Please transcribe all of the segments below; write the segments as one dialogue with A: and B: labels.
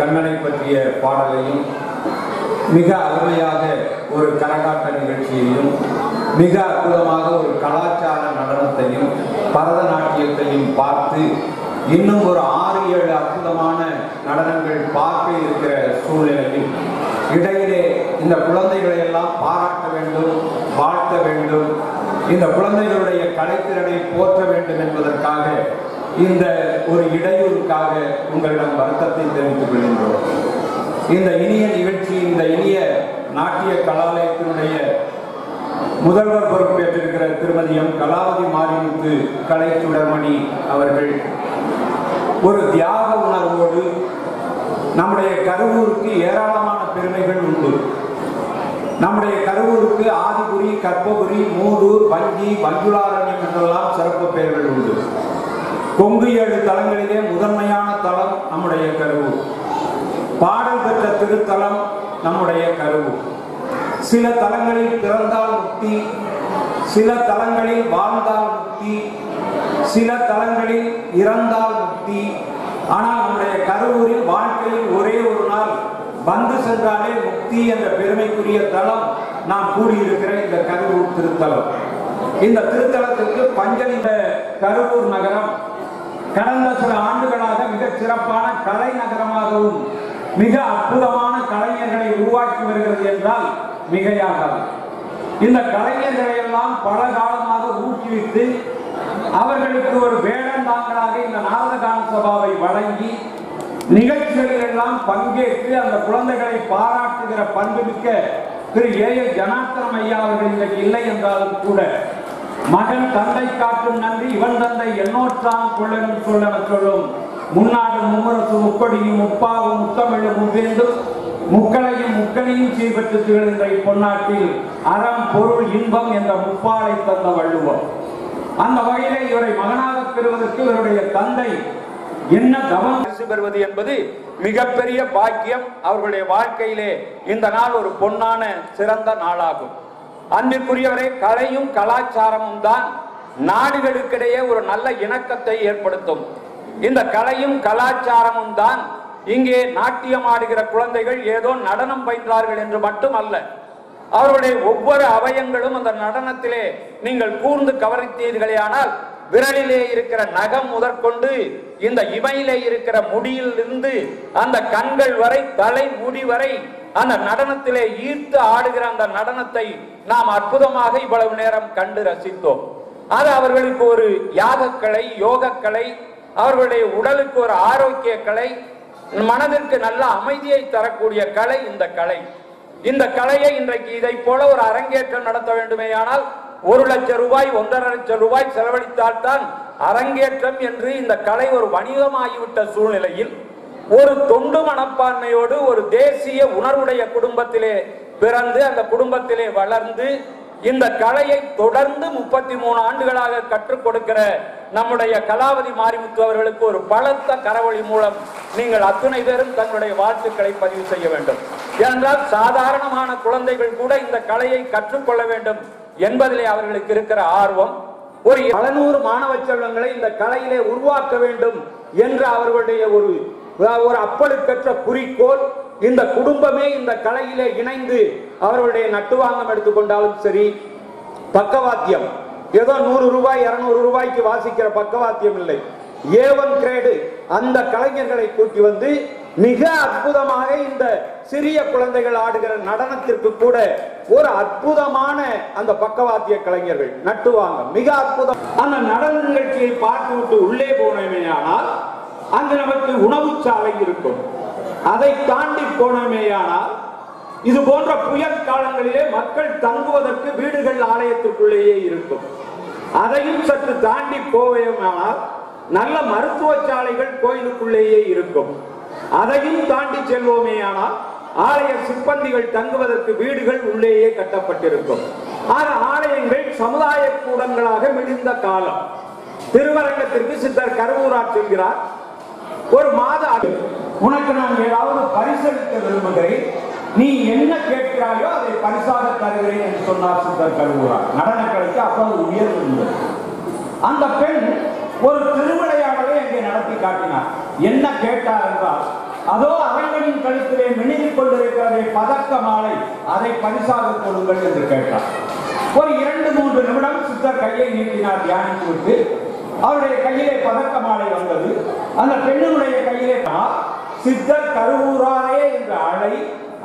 A: கண்ணனை பற்றிய பாடலையும் மிக அருமையாக ஒரு கரகாட்ட நிகழ்ச்சியையும் மிக அற்புதமாக ஒரு கலாச்சார நடனத்தையும் பரதநாட்டியத்தையும் பார்த்து இன்னும் ஒரு ஆறு ஏழு அற்புதமான நடனங்கள் பார்க்க இருக்கிற சூழ்நிலையில் இடையிலே இந்த குழந்தைகளை எல்லாம் பாராட்ட வேண்டும் வாழ்த்த வேண்டும் இந்த குழந்தைகளுடைய கலைத்திறனை போற்ற வேண்டும் என்பதற்காக இந்த ஒரு இடையூறுக்காக உங்களிடம் வருத்தத்தை தெரிவித்துக் கொள்கின்றோம். இந்த இனிய நிகழ்ச்சி இந்த இனிய நாட்டிய கலாலயத்தினுடைய முதல்வர் பொறுப்பேற்றிருக்கிற திருமதி எம். கலாவதி மாரிமுத்து கலை சுடர்மணி அவர்கள் ஒரு தியாக உணர்வோடு நம்முடைய கருவூருக்கு ஏராளமான பெருமைகள் உண்டு. நம்முடைய கருவூருக்கு ஆதிபுரி கற்பபுரி மூதூர் வஞ்சி வஞ்சுளாரண்யம் என்றெல்லாம் சிறப்பு பெயர்கள் உண்டு. கொங்கு ஏழு தலங்களிலே முதன்மையான தலம் நம்முடைய கருவூர். பாடல் பெற்ற திருத்தலம் நம்முடைய கருவூர். சில தலங்களில் பிறந்தால் முக்தி சில தலங்களில் வாழ்ந்தால் முக்தி சில தலங்களில் இறந்தால் முக்தி. ஆனால் நம்முடைய கருவூரில் வாழ்க்கையில் ஒரே ஒரு நாள் வந்து சென்றாலே முக்தி என்ற பெருமைக்குரிய தலம் நாம் கூடியிருக்கிற இந்த கருவூர் திருத்தலம். இந்த திருத்தலத்திற்கு பஞ்சல் கருவூர் நகரம் கடந்த சில ஆண்டுகளாக மிக சிறப்பான கலை நகரமாகவும் மிக அற்புதமான கலைஞர்களை உருவாக்கி வருகிறது என்றால் மிகையாகாது. இந்த கலைஞர்களை எல்லாம் பல காலமாக ஊக்குவித்து அவர்களுக்கு ஒரு வேடந்தாங்களாக இந்த நாரதகான சபாவை வழங்கி நிகழ்ச்சிகளில் எல்லாம் பங்கேற்று அந்த குழந்தைகளை பாராட்டுகிற பண்புமிக்க திரு ஏ எல் ஜனார்த்தனம் ஐயா அவர்கள் இன்றைக்கு இல்லை என்றாலும் கூட மகன் தந்தை காட்டும் நன்றி இவன் தந்தை எண்ணோற்றாம் கொள்ளனும் சொல்லன சொல்லும். முன்னாடு மும்முரசு முப்படியும் முப்பாவும் முத்தமிழும் முவ்வேந்தும் முக்களையும் முக்களையும் சீர்பற்று திகழ்கின்ற இப்பொன்னாட்டில் அறம் பொருள் இன்பம் என்ற முப்பாலை தந்த வள்ளுவம். அந்த வகையிலே இவரை மகனாக பெறுவதற்கு இவருடைய தந்தை என்ன தவம்? பெறுவது என்பது மிகப்பெரிய பாக்கியம். அவர்களுடைய வாழ்க்கையிலே இந்த நாள் ஒரு பொன்னான சிறந்த நாளாகும். அன்பிற்குரியவரை கலையும் கலாச்சாரமும் தான் நாடுகளுக்கிடையே ஒரு நல்ல இணக்கத்தை ஏற்படுத்தும். இந்த கலையும் கலாச்சாரமும் தான் இங்கே நாட்டியம் ஆடுகிற குழந்தைகள் ஏதோ நடனம் பயின்றார்கள் என்று மட்டும் அல்ல அவருடைய ஒவ்வொரு அவயங்களும் அந்த நடனத்திலே நீங்கள் கூர்ந்து கவனித்தீர்களே ஆனால் விரலிலே இருக்கிற நகம் முதற்கொண்டு இந்த இமையிலே இருக்கிற முடியிலிருந்து அந்த கண்கள் வரை தலை முடி வரை அந்த நடனத்திலே ஈர்த்து ஆடுகிற அந்த நடனத்தை நாம் அற்புதமாக இவ்வளவு நேரம் கண்டு ரசித்தோம். அது அவர்களுக்கு ஒரு யாகக்கலை யோகக்கலை அவர்களுடைய உடலுக்கு ஒரு ஆரோக்கிய கலை மனதிற்கு நல்ல அமைதியை தரக்கூடிய கலை இந்த கலை. இந்த கலையை இன்றைக்கு இதை போல ஒரு அரங்கேற்றம் நடத்த வேண்டுமேயானால் ஒரு லட்சம் ரூபாய் ஒன்றரை லட்சம் ரூபாய் செலவழித்தால்தான் அரங்கேற்றம் என்று இந்த கலை ஒரு வணிகமாகிவிட்ட சூழ்நிலையில் ஒரு தொண்டு மனப்பான்மையோடு ஒரு தேசிய உணர்வுடைய குடும்பத்திலே பிறந்து அந்த குடும்பத்திலே வளர்ந்து இந்த கலையை தொடர்ந்து முப்பத்தி மூணு ஆண்டுகளாக கற்றுக் கொடுக்கிற நம்முடைய கலாவதி மாரிமுத்து அவர்களுக்கு ஒரு பலத்த கரவழி மூலம் நீங்கள் அத்துணை பேரும் தங்களுடைய வாழ்த்துக்களை பதிவு செய்ய வேண்டும். ஏனென்றால் சாதாரணமான குழந்தைகள் கூட இந்த கலையை கற்றுக்கொள்ள வேண்டும் என்பதிலே அவர்களுக்கு இருக்கிற ஆர்வம். ஒரு பலநூறு மாணவ செல்வங்களை இந்த கலையிலே உருவாக்க வேண்டும் என்ற அவர்களுடைய ஒரு ஒரு அப்பழுக்கற்ற குறிக்கோள் இந்த குடும்பமே இந்த கலையிலே இணைந்து அவர்களுடைய நட்டுவாங்கம் எடுத்துக்கொண்டாலும் சரி பக்கவாத்தியம். ஏதோ நூறு ரூபாய் இருநூறு ரூபாய்க்கு வாசிக்கிற பக்கவாத்தியம் இல்லை. ஏவன் கிரேடு அந்த கலைஞர்களை கூட்டி வந்து மிக அற்புதமாக இந்த சிறிய குழந்தைகள் ஆடுகிற நடனத்திற்கு கூட ஒரு அற்புதமான அந்த பக்கவாத்திய கலைஞர்கள் நட்டுவாங்க மிக அற்புதம். அந்த நடன நிகழ்ச்சியை பார்த்துவிட்டு உள்ளே போனோமேயானால் அங்கு நமக்கு உணவு சாலை இருக்கும். அதை தாண்டி போனோமேயானால் இது போன்ற புயல் காலங்களிலே மக்கள் தங்குவதற்கு வீடுகள் ஆலயத்திற்குள்ளேயே இருக்கும். அதையும் சற்று தாண்டி போவேமானால் நல்ல மருத்துவ சாலைகள் கோயிலுக்குள்ளேயே இருக்கும். அதையும் தாண்டி செல்வோமேயானால் ஆலய சிப்பந்திகள் தங்குவதற்கு வீடுகள் உள்ளேயே கட்டப்பட்டிருக்கும். ஆக ஆலயங்கள் சமுதாய கூடங்களாக மிகுந்த காலம். திருவரங்கத்திற்கு சித்தர் கருவூரார் செல்கிறார். ஒரு மாத உனக்கு நான் ஏதாவது பரிசளிக்க விரும்புகிறேன். நீ என்ன கேட்கிறாயோ அதை பரிசாக தருகிறேன் என்று சொன்னார் சித்தர் கருவூரார் நடனக்கலைக்கு அப்போது உயர்வு அந்த பெண் ஒரு திருவிளையாடலை அங்கே நடத்தி காட்டினார். என்ன கேட்டார் என்றால் அதோ அரங்கனின் கழுத்திலே மினிந்து கொண்டிருக்கிறதே பதக்க மாலை அதை பரிசாக கொடுங்கள் என்று கேட்டார். ஒரு இரண்டு மூன்று நிமிடம் சித்தர் கையை நீட்டினார் தியானித்து விட்டு அவருடைய கையிலே பதக்க மாலை வந்தது. அந்த பெண்ணுடைய கையிலே தான் சித்தர் கருவூராரே என்ற அழை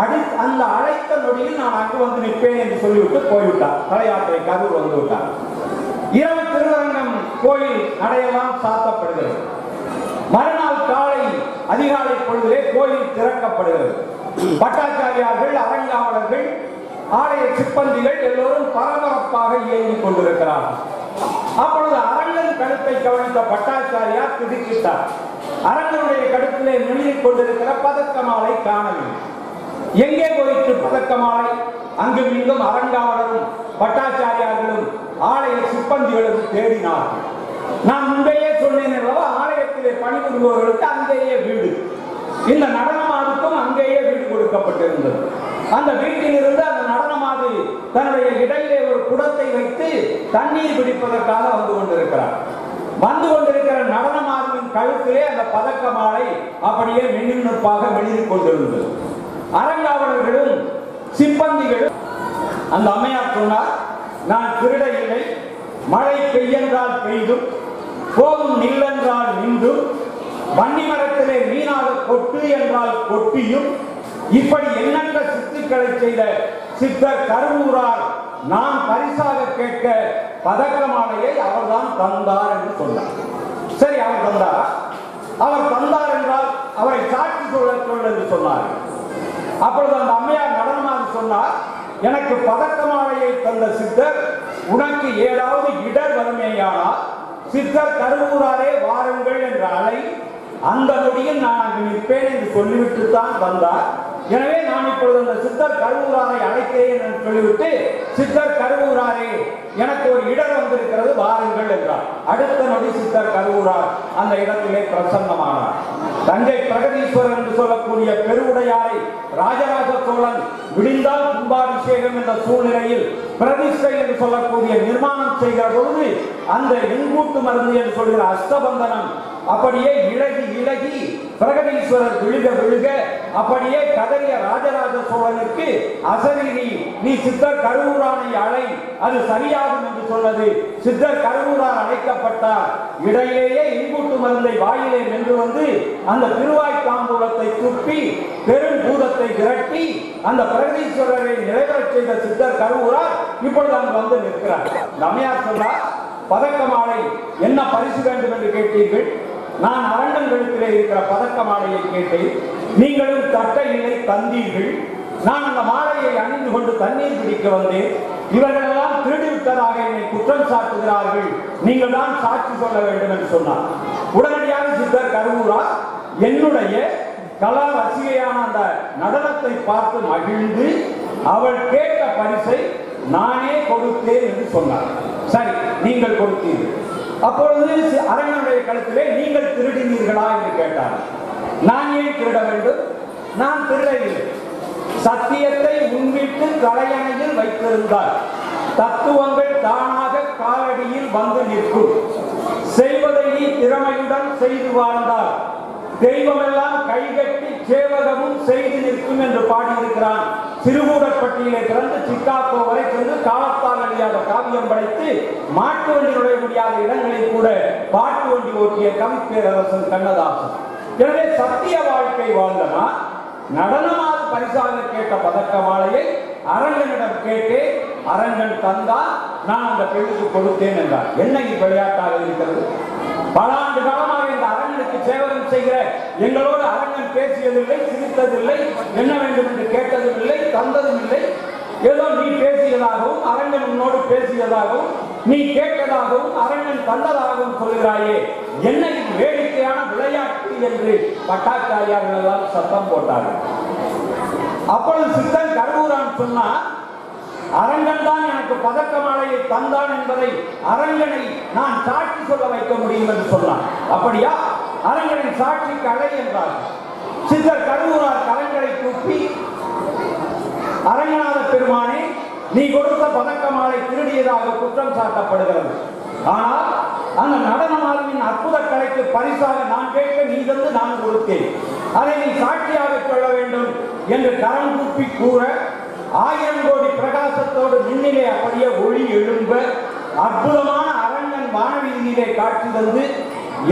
A: அடி அந்த அழைத்த நொடியில் நான் அங்கு வந்து நிற்பேன் என்று சொல்லிவிட்டு போய்விட்டார். தலையாற்றை கரூர் வந்து விட்டார். இரவு திருவரங்கம் கோயில் அடையலாம் சாத்தப்படுகிறது. மறுநாள் காலை அதிகாலை பொழுதிலே கோயில் திறக்கப்படுகிறது. பட்டாச்சாரியார்கள் அரங்காவலர்கள் ஆலய சிப்பந்திகள் எல்லோரும் பரபரப்பாக இயங்கிக் கொண்டிருக்கிறார்கள். அப்பொழுது கருப்பை கவனித்த பட்டாச்சாரியார் திடுக்கிட்டார். அரங்கனுடைய கழுத்திலே நுழையிக் கொண்டிருக்கிற பதக்க மாலை காணவில்லை. எங்கே போயிற்று பதக்க மாலை அங்கும் இங்கும் அரங்காவலரும் பட்டாச்சாரியார்களும் ஆலய சிப்பந்திகளும் தேடினார்கள். நான் முன்பேயே சொன்னேன் அல்லவா ஆலயத்திலே பணிபுரிபவர்களுக்கு அங்கேயே வீடு. இந்த நடனமாவுக்கும் அங்கேயே வீடு கொடுக்கப்பட்டிருந்தது. அந்த வீட்டில் இருந்து அந்த நடனமாது தன்னுடைய இடையிலே ஒரு குடத்தை வைத்து தண்ணீர் பிடிப்பதற்காக வந்து கொண்டிருக்கிறார். வந்து கொண்டிருக்கிற நடனமாதுவின் கழுத்திலே அந்த பதக்க மாலை அப்படியே மின்னிப்பாக மெழுகிக் கொண்டிருந்தது. அரங்காவலர்களும் சிப்பந்திகளும் அந்த அம்மையார் சொன்னார் நான் திருட இல்லை. மழை பெய்யென்றால் பெய்தும் போதும் நில்லென்றால் நின்றும் வன்னி மரத்திலே மீனாக கொட்டு என்றால் கொட்டியும் இப்படி எண்ணற்ற சித்துக்களை செய்த சித்தர் கருவூரார் நான் பரிசாக கேட்க பதக்கமாலையை அவர்தான் தந்தார் என்று சொன்னார். சரி அவர் தந்தார்? அவர் தந்தார் என்றால் அவரை சாட்சி சொல்ல என்று சொன்னார். அப்பொழுது அந்த அம்மையார் நடனமாக சொன்னார் எனக்கு பதக்கமாலையை தந்த சித்தர் உனக்கு ஏதாவது இடர் வறுமையானால் சித்தர் கருவூராரே வாருங்கள் என்ற அலை அந்த நொடியில் நான் அங்கு நிற்பேன் என்று சொல்லிவிட்டு தான் வந்தார். எனவே நான் இப்பொழுது அந்த சித்தர் கருவூராரை அழைக்கிறேன் என்று சொல்லிவிட்டு சித்தர் கருவூராரே எனக்கு ஒரு இடம் வந்திருக்கிறது வாருங்கள் என்றார். அடுத்த நொடி சித்தர் கருவூரார் அந்த இடத்திலே பிரசன்னமானார். தஞ்சை பிரகதீஸ்வரர் என்று சொல்லக்கூடிய பெருவுடையாரை ராஜராஜ சோழன் விடிந்தால் கும்பாபிஷேகம் என்ற சூழ்நிலையில் பிரதிஷ்டை என்று சொல்லக்கூடிய நிர்மாணம் செய்கிற பொழுது அந்த எங்கூட்டு மருந்து என்று சொல்கிற அஷ்டபந்தனம் அப்படியே இழகி இழகி பிரகதீஸ்வரர் விழுக விழுக அப்படியே கதறிய ராஜராஜ சோழனுக்கு அசரீரி நீ சித்தர் கருவூரானை அழை அது சரியாகும் என்று சொன்னது. சித்தர் கருவூரார் அழைக்கப்பட்டார் இடையிலேயே இன்பூட்டு மருந்தை வாயிலே நின்று வந்து அந்த திருவாய் காம்பூலத்தை துப்பி பெரும் பூதத்தை விரட்டி அந்த பிரகதீஸ்வரரை நிறைவேறச் செய்த சித்தர் கருவூரார் இப்பொழுது அங்கு வந்து நிற்கிறார். ரம்யா சொன்னார் பதக்க மாலை என்ன பரிசு வேண்டும் என்று கேட்டீர்கள்? நான் அரண்டங்களுக்கிலே இருக்கிற பதக்க மாலையை கேட்டேன். நீங்களும் தட்டையிலே தந்தீர்கள். நான் அந்த மாலையை அணிந்து கொண்டு தண்ணீர் பிடிக்க வந்தேன். இவர்களெல்லாம் திருடிவிட்டதாக என்னை குற்றம் சாட்டுகிறார்கள். நீங்கள் தான் சாட்சி சொல்ல வேண்டும் என்று சொன்னார். உடனடியாக சித்தர் கருவூரா என்னுடைய கலா ரசிகையான அந்த நடனத்தை பார்த்து மகிழ்ந்து அவள் கேட்ட பரிசை நானே கொடுத்தேன் என்று சொன்னார். சரி நீங்கள் கொடுத்தீர்கள். அப்பொழுது அரங்கனுடைய கழுத்திலே நீங்கள் திருடினீர்களா என்று கேட்டார். நான் ஏன் திருட வேண்டும்? நான் திருடவில்லை. சத்தியத்தை முன்விட்டு தலையணையில் வைத்திருந்தார். தத்துவங்கள் தானாக காலடியில் வந்து நிற்கும். செய்வதை நீ திறமையுடன் செய்து வாழ்ந்தார் தெய்வமெல்லாம் கைகட்டி சேவகமும் செய்து நிற்கும் என்று பாடியிருக்கிறான். திருமூடப்பட்டியிலே பிறந்து சிக்காகோ வரை சென்று காலத்தான் அழியாத காவியம் படைத்து மாட்டு வண்டி நுழைய முடியாத இடங்களில் கூட பாட்டு வண்டி ஓட்டிய கவிப்பேரரசன் கண்ணதாசன். எனவே சத்திய வாழ்க்கை வாழ்ந்தனா நடனமாக பரிசாக கேட்ட பதக்க மாலையை அரங்கனிடம் கேட்டு அரங்கன் தந்தா நான் அந்த பெண்ணுக்கு கொடுத்தேன் என்றார். என்ன விளையாட்டாக இருக்கிறது? பல ஆண்டு காலமாக இந்த அரங்கனுக்கு சேவகம் செய்கிற எங்களோடு அரங்கன் பேசியதில்லை சிரித்ததில்லை என்ன வேண்டும் என்று கேட்டதும் இல்லை தந்ததும் இல்லை ஏதோ நீ பேசியதாகவும் அரங்கன் உன்னோடு பேசியதாகவும் நீ கேட்டதாகவும் அரங்கன் தந்ததாகவும் சொல்கிறாயே என்ன இது வேடிக்கையான விளையாட்டு என்று பட்டாச்சாரியார்கள் எல்லாம் சத்தம் போட்டார்கள். அப்பொழுது சித்தன் கருவூரான் சொன்னார் அரங்கன் தான் எனக்கு பதக்க மாலையை தந்தான் என்பதை அரங்கனை நான் சாட்சி சொல்ல வைக்க முடியும் என்று சொன்னார் அப்படியா? அரங்கனின் சாட்சி கலை என்றார். சித்தர் கருவூரார் கரங்களை கூப்பி அரங்கநாத பெருமானே நீ கொடுத்த பதக்க மாலை திருடியதாக குற்றம் சாட்டப்படுகிறது. ஆனால் அந்த நடனமாளவின் அற்புத கலைக்கு பரிசாக நான் கேட்க நீ தந்து நான் கொடுத்தேன். அதை நீ சாட்சியாக கொள்ள வேண்டும் என்று கரம் கூப்பி கூற ஆயிரம் கோடி பிரகாசத்தோடு மின்னிலே அப்படியே ஒளி எழும்ப அற்புதமான அரங்கன் வானவீதியிலே காட்சி தந்து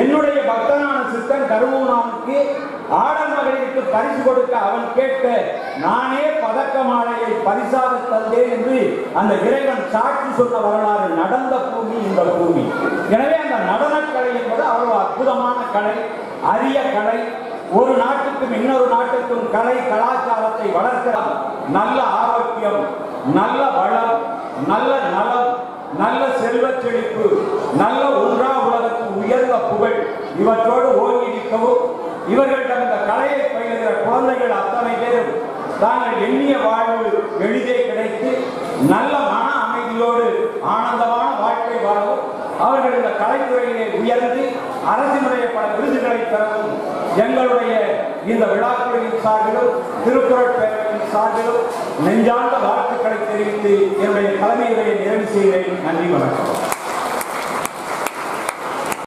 A: என்னுடைய பக்தனான சித்தன் கருவூனாவுக்கு ஆடல் மகளிருக்கு பரிசு கொடுக்க அவன் கேட்க நானே பதக்க மாலையை பரிசாக தந்தேன் என்று அந்த இறைவன் சாட்சி சொன்ன வரலாறு நடந்த பூமி இந்த பூமி. எனவே அந்த நடனக்கலை என்பது அவ்வளவு அற்புதமான கலை அரிய கலை. ஒரு நாட்டுக்கும் இன்னொரு நாட்டுக்கும் கலை கலாச்சாரத்தை வளர்க்கிறார் நல்ல ஆரோக்கியம் நல்ல வளம் நல்ல நலம் நல்ல செல்வ செழிப்பு நல்ல ஒன்றா உலகத்தின் உயர்ந்த புகழ் இவற்றோடு ஓங்கி நிற்கவும் இவர்களிடம் இந்த கலையை பயிலுகிற குழந்தைகள் அத்தனை பேரும் தாங்கள் எண்ணிய வாழ்வு எளிதே கிடைத்து நல்ல மன அமைதியோடு ஆனந்தமான வாழ்க்கை வாழவும் அவர்கள் இந்த கலைத்துறையிலே உயர்ந்து அரசினுடைய பல விருதுகளை பெறவும் எங்களுடைய இந்த விழாக்குழுவின் சார்பிலும் திருக்குறள் பேரவையின் சார்பிலும் நெஞ்சார்ந்த வாழ்த்துக்களை தெரிவித்து என்னுடைய தலைமையுடைய நிறைவு செய்கிறேன். நன்றி வணக்கம்.